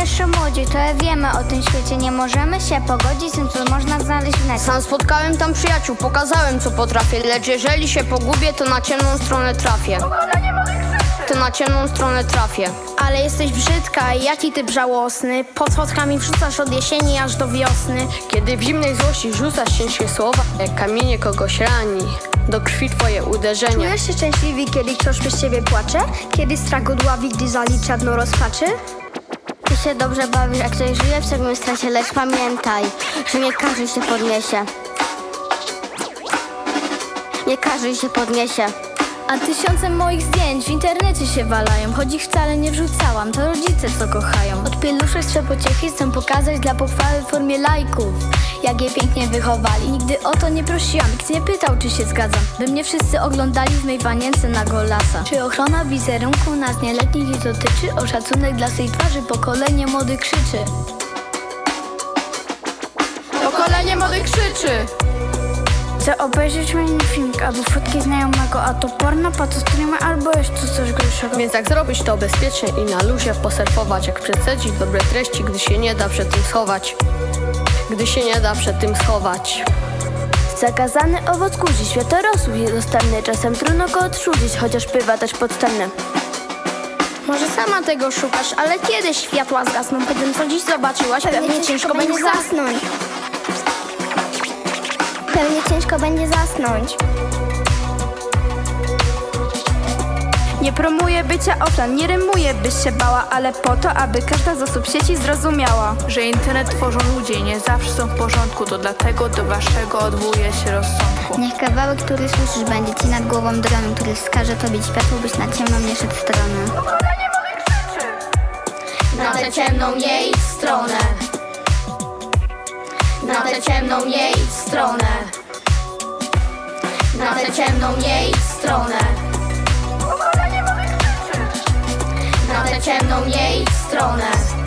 jeszcze młodzi, to ja wiemy o tym świecie. Nie możemy się pogodzić z tym, co można znaleźć w necie. Sam spotkałem tam przyjaciół, pokazałem co potrafię, lecz jeżeli się pogubię, to na ciemną stronę trafię. To na ciemną stronę trafię. Ale jesteś brzydka, jaki ty żałosny Pod schodkami wrzucasz od jesieni aż do wiosny Kiedy w zimnej złości rzucasz ciężkie słowa, jak kamienie kogoś rani, do krwi twoje uderzenie. Czujesz się szczęśliwy, kiedy ktoś przez ciebie płacze? Kiedy strach go dławi, gdy zalicza dno rozpaczy? Się dobrze bawisz, jak ktoś żyje w ciągłym stresie, lecz pamiętaj, że nie każdy się podniesie. Nie każdy się podniesie. A tysiące moich zdjęć w internecie się walają. Choć ich wcale nie wrzucałam, to rodzice co kochają. Od pieluszek swe pociechy chcę pokazać dla pochwały w formie lajków. Jak je pięknie wychowali. Nigdy o to nie prosiłam, nikt nie pytał czy się zgadzam. By mnie wszyscy oglądali w mej wanience na golasa. Czy ochrona wizerunku nas nieletnich nie dotyczy? O szacunek dla swej twarzy pokolenie młody krzyczy. Pokolenie młodych krzyczy! Chcę obejrzeć mój filmik albo fotki znajomego, a to porno, patostreamy albo jeszcze coś gorszego. Więc jak zrobić to bezpiecznie i na luzie poserwować, jak przesadzić dobre treści, gdy się nie da przed tym schować. Gdy się nie da przed tym schować. Zakazany owoc kuzi, światorosłów jest dostępny Czasem trudno go odrzucić, chociaż bywa też podstępny Może sama tego szukasz, ale kiedy światła zgasną Po tym, co dziś zobaczyłaś, pewnie ciężko będzie zasnąć ciężko będzie zasnąć. Nie promuję bycia offline, nie rymuję byś się bała, ale po to, aby każda z osób sieci zrozumiała. Że internet tworzą ludzie i nie zawsze są w porządku, to dlatego do waszego odwołuje się rozsądku. Niech kawałek, który słyszysz, będzie ci nad głową dronem, który wskaże tobie światło, byś na ciemną nie szedł stronę. Na tę ciemną nie idź stronę. Na tę ciemną nie idź stronę. Na tę ciemną idź stronę. Na tę ciemną idź stronę.